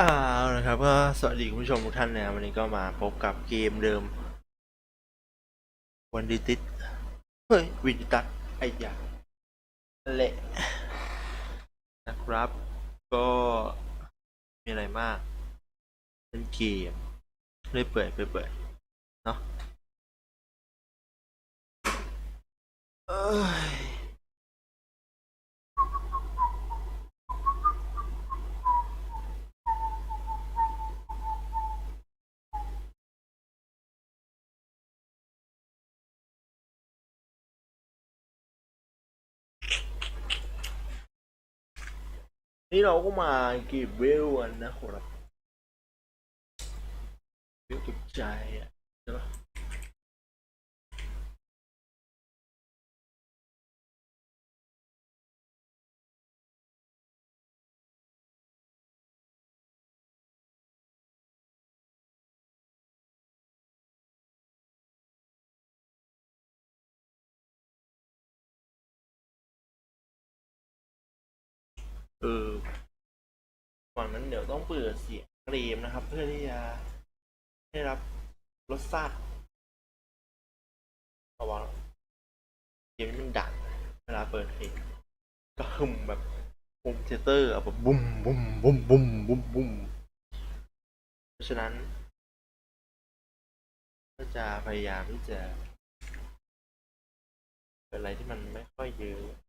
อ่าเอาละครับก็สวัสดีคุณผู้ชมทุกท่านนะวันนี้ก็มาพบกับเกมเดิมวันดิติสเฮ้ยวินดิตัสไอ้ยาเละนะครับ ก็มีอะไรมาก เป็นเกมเลยเปื่อยเปื่อยเปื่อยเนาะเอ้ย นี่เราก็มาเก็บเวลกันนะครับเวลตกใจอะใช่ปะ เออก่อนนั้นเดี๋ยวต้องเปิดเสียงเกรมนะครับ เพื่อที่จะได้รับรสชาติระวังเกมนี้มันดังเวลาเปิดเพลงก็หึมแบบโฮมเทเตอร์อะแบบบุ้มบุ้มบุ้มบุ้มบุ้มบุ้มเพราะฉะนั้น ก็จะพยายามที่จะเป็นอะไรที่มันไม่ค่อยเยอะ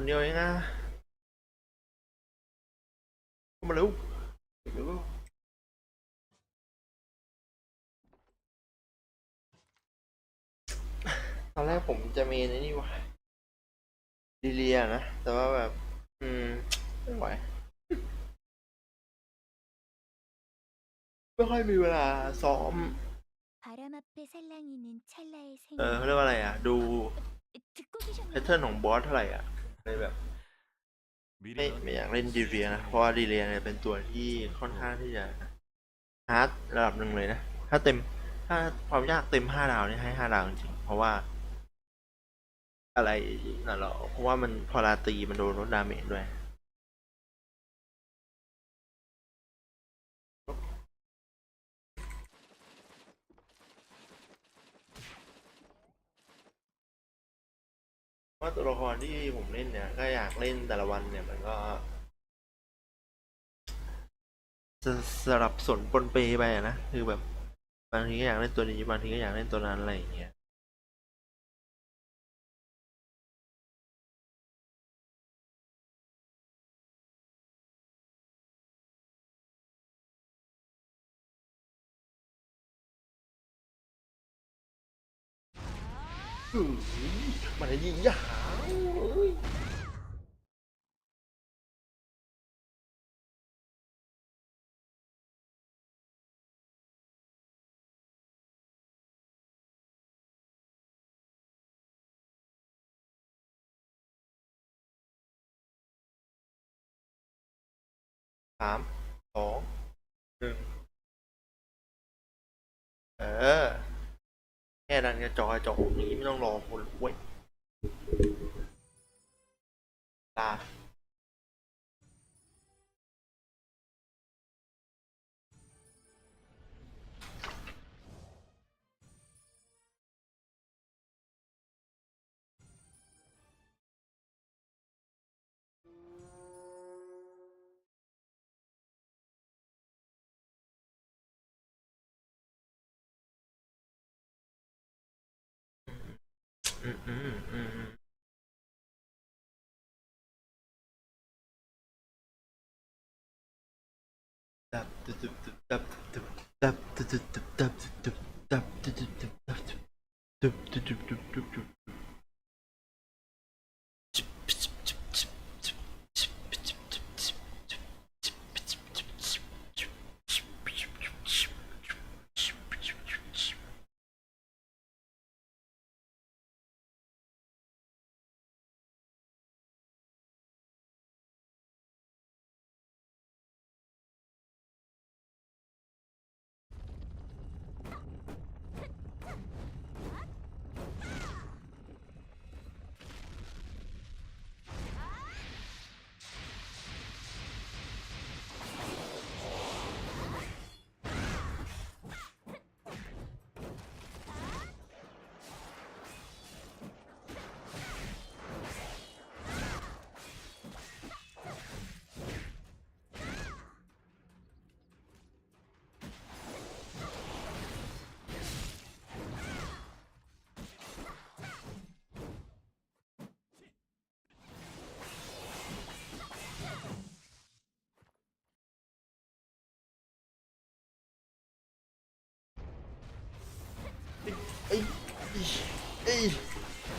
คนเดียวเองนะมาเร็วเรู้ตอนแรกผมจะมีนนี่วะดีเลียนะ แต่ว่าแบบ อืม ไม่ไหวไม่ค่อยมีเวลาซ้อม เออเขาเรียกว่าอะไรอะ ดูแพทเทิร์นของบอสเท่าไหร่อะ เลยแบบไม่ไม่อยากเล่นดีเรียนะเพราะว่าดีเรียเนี่ยเป็นตัวที่ค่อนข้างที่จะฮาร์ดระดับหนึ่งเลยนะ ถ้าเต็มถ้าความยากเต็มห้าดาวเนี่ยให้ห้าดาวจริงๆเพราะว่า อะไรน่ะหรอเพราะว่ามันพอลาตีมันโดนลดดาเมจด้วย ว่าตัวละครที่ผมเล่นเนี่ยก็อยากเล่นแต่ละวันเนี่ยมันก็สลับสนปนเปไปนะคือแบบบางทีก็อยากเล่นตัวนี้บางทีก็อยากเล่นตัวนั้นอะไรอย่างเงี้ยมันยิงยาว สามสองหนึ่งเออ แค่ดันกระจอยจอกนี้ไม่ต้องรอคนเว้ยลา อื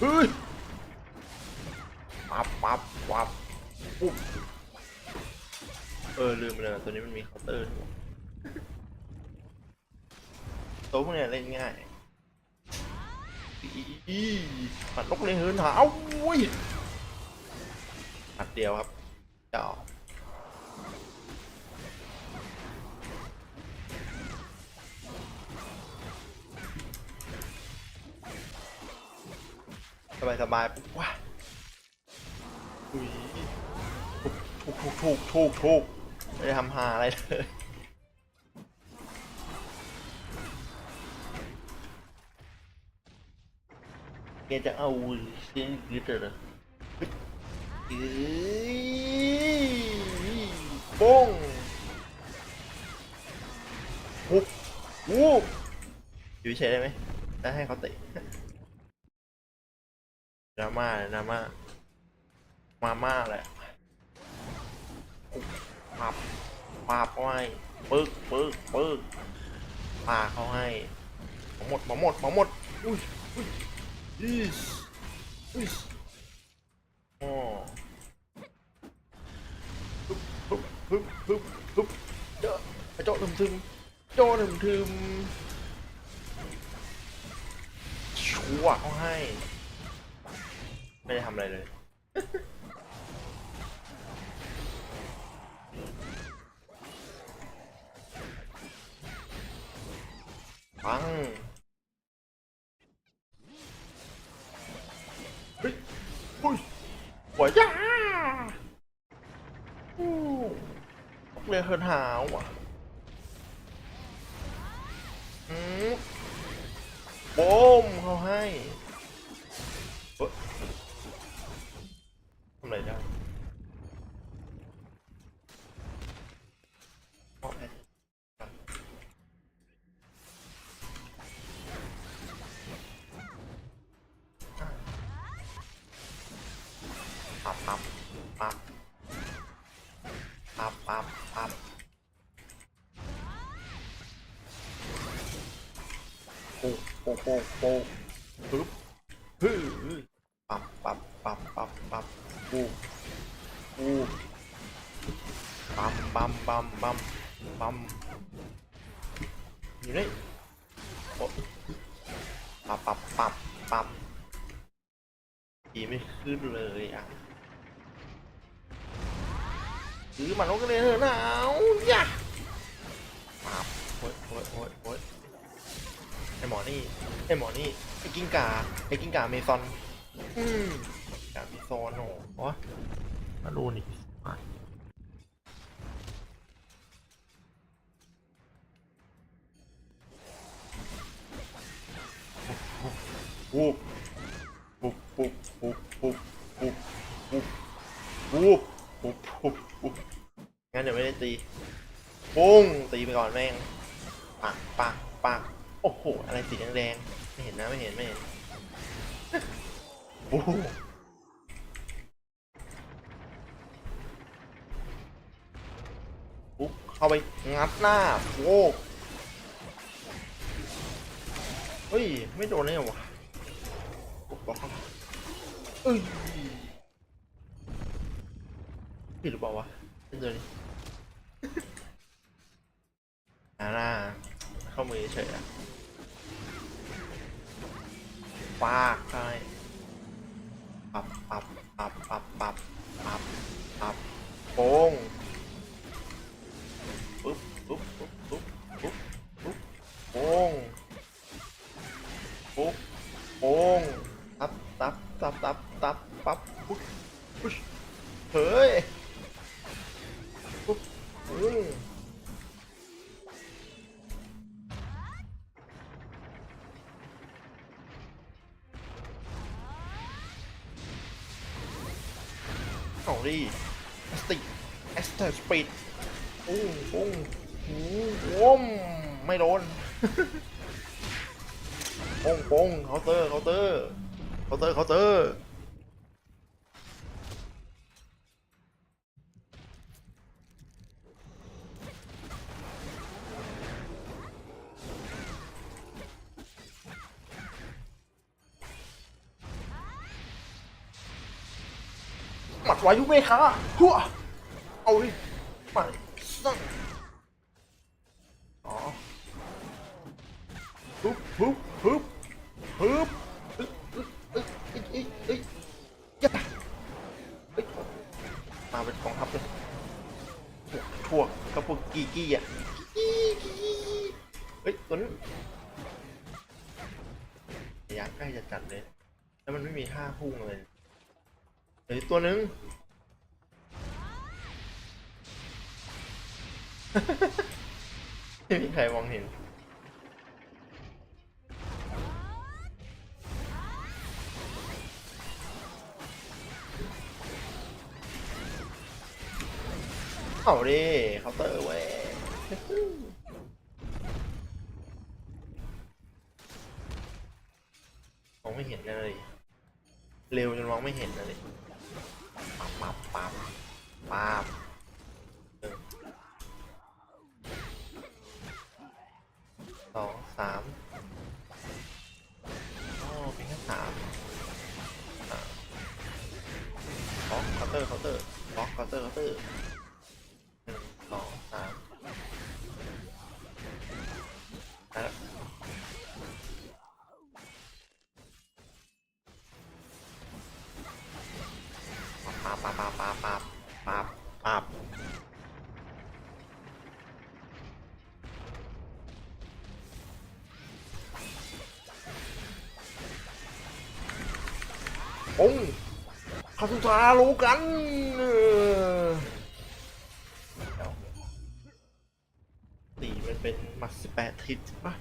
เฮ้ยปั๊บปั๊บปับปุ๊บเออลืมไปเลยตัวนี้มันมีเคาน์เตอร์ด้วยต๊ะพวกเนี้ยเล่นง่ายอีปัดนกเลยเหินหาเอาอุ้ยปัดเดียวครับเจ้า สบายสบายๆปุ๊บว้าอุ้ยถูกถูกถูกถูกถูกไม่ได้ทำหาอะไรเลยแกจะเอาเสียงกรีดเหรอเฮ้ยเอ้ยโป้งหุบวูบอยู่เฉยได้ไหมแล้วให้เขาเตะดราม่าเลยดราม่า มาม่าแหละปับปับเขาให้ปึ๊กปึ๊กปึ๊กปาเขาให้มาหมดมาหมดมาหมดอุ้ยอุ้ยอีสอีสอ๋อฮึบฮึบฮึบฮึบฮึบเจ้าเจ้าะทึมทึมเจ้าะทึมทึมชัวเขาให้ ไม่ได้ทำอะไรเลย ปังเฮ้ยอุ้ยหัวจ้าอู้เรียเหินหาวอะ ป๊กโป๊กโป๊กโป๊กปึ๊บฮึปับปับปับปับปับปูปูปัมปัมปัมปัมปัมอยู่นี่โอ๊ะปับปับปับปับขี่ไม่ขึ้นเลยอะซื้อมันลงก็เลยเถอะหนาวย่ะปับโอ๊ยโอ๊ยโอ๊ยโอ๊ย หมอนี่ไอหมอนี่ไอกิ้งก่าไอกิ้งก่าเมซอน อืมก่าเมซอนโอ้โหมาดูนี่มาปุ๊บปุ๊บปุ๊บปุ๊บปุ๊บปุ๊บปุ๊บปุ๊บปุ๊บปุ๊บงั้นเดี๋ยวไม่ได้ตีปุ้งตีไปก่อนแม่ง อ้โห อะไรสีแดงๆไม่เห็นนะไม่เห็นไม่เห็นโอ้โหปุ๊บเข้าไปงัดหน้าโว้เฮ้ย ไม่โดนได้ไงวะปุ๊บบอกเข้าเอ้ยผิดหรือเปล่าวะเป็นตัวนี้อ่าน่าเข้ามือเฉยๆอะ ปากใช่ปับปับปับปับปับปับปับโป้ง เอาดิแอสติกแอสเตอร์สปีดปุ้งโอ้โหูว้มไม่โดนปงปงเคาน์เตอร์เคาน์เตอร์เคาน์เตอร์เคาน์เตอร์ หมัดวายุเมฆาหัวเอาดิมาสั่งอ๋อฮึบฮึบฮึบฮึบเอ้ยเอ้ยเอ้ยเอ้ยเอ้ยเอ้ยมาเป็นกองทัพเลยทั่วกับพวกกีกี้อะเฮ้ยตัวนั้นระยะใกล้จะจัดเลย แล้วมันไม่มีท่าพุ่งเลย เฮ้ยตัวหนึง ไม่มีใครมองเห็น เอาดิเคาน์เตอร์เว้ยมองไม่เห็นเลย เร็วจนมองไม่เห็นเลย ปับปับปับปับหนึ่งสองสามโอ้เป็นแค่สามอะบล็อกเคาน์เตอร์เคาน์เตอร์บล็อกเคาน์เตอร์เคาน์เตอร์ องค์คาสุธารู้กันเออเดี๋ยวสี่มันเป็นมัดสิบแปดทิศใช่ปะ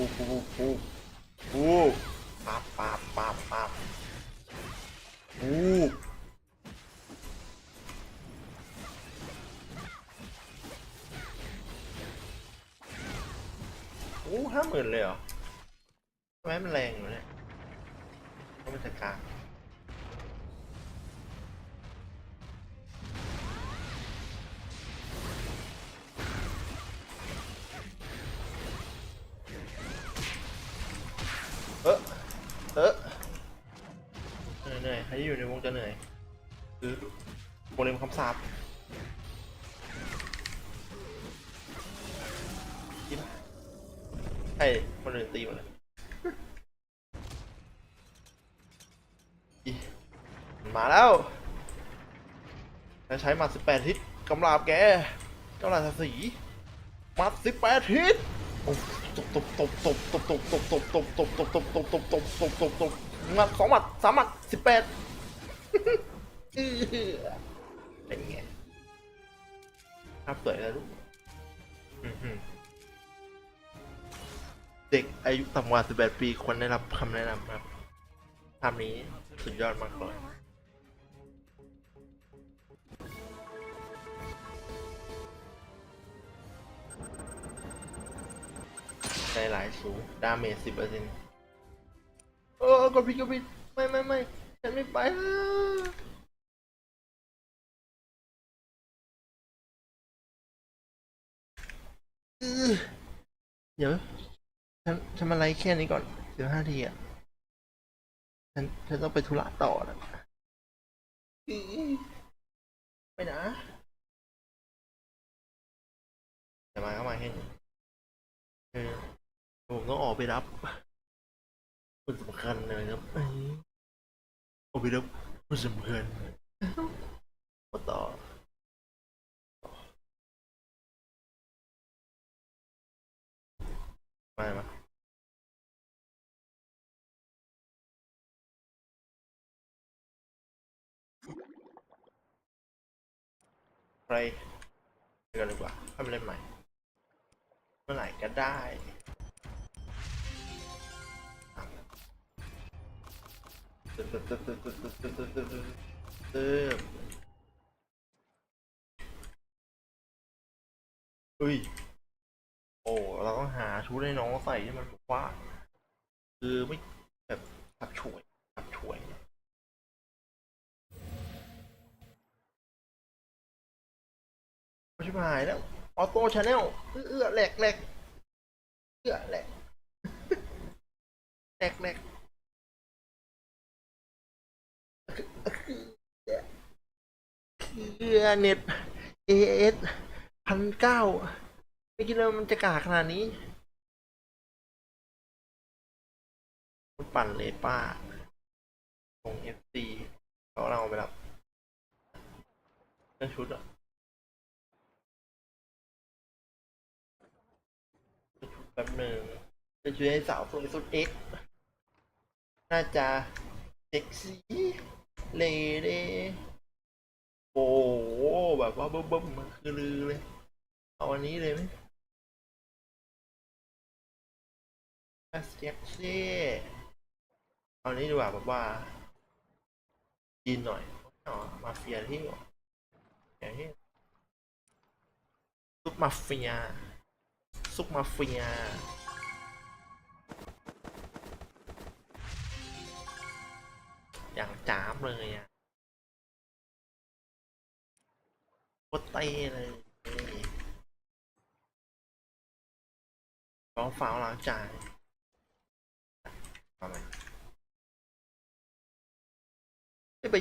pull, pull, pull, pull. Pá, pá, pá, pá. Pull. เออเหนื่อยๆใครที่อยู่ในวงจะเหนื่อยคือโปรเลมคำสาปกินให้คนอื่นตีหมดเลยอีมาแล้วจะใช้หมัดสิบแปดทิศกำราบแกเจ้าราชสีห์หมัดสิบแปดทิศ ตบตบตบตบตบตบตบตบตบตบตบตบตบตบตบตบตบตบมาสองหมัดสามหมัดสิบแปดเป็นไงครับสวยแล้วลูกเด็กอายุต่ำกว่า 18 ปีควรได้รับคำแนะนำครับภาพนี้สุดยอดมากเลย หลายสูงดาเมจสิบเปอร์เซ็นต์เออกดผิดกดผิดไม่ไม่ไม่ฉันไม่ไปอะอื้อเดี๋ยวฉันฉันมาไลฟ์แค่นี้ก่อนสิบห้าทีอะฉันฉันต้องไปธุระต่อนะอื้อไม่นะจะมาก็มาแค่นี้เออ ผมต้องออกไปรับคนสำคัญเลยครับออกไปรับคนสำคัญมาต่อมามาใครกันดีกว่าทำอะไรใหม่ เมื่อไหร่ก็ได้ อุ้ย โอ้ เราต้องหาชุดให้น้องใส่ที่มันแบบว่าคือไม่แบบขับช่วยขับช่วยชิบหายแล้ว ออโต้ชาแนลเอื้อแหลกแหลกเอื้อแหลกแหลกแหลก เอื้อเน็ตเอเอสพันเก้าไม่คิดว่ามันจะกาขนาดนี้ ปั่นเลยป้าลงเอฟซีเขาเราไปแล้วเรื่องชุดอะเลือกชุดแป๊บหนึ่งจะช่วยให้สาวสวยสุดเอ็กน่าจะเซ็กซี่เลเด้ โอ้แบบว่าบิ่มๆมันคือลือเลย เอาอันนี้เลยไหมสเซ็กซี่เอานี้ดีกว่าแบบว่าจีนหน่อยอ๋อมาเฟียที่อย่างที่ซุปมาเฟียซุปมาเฟียอย่างจ้ามเลยอะ โคตรเต้เลยร้องฝาวล้างจานทำไมไม่ไป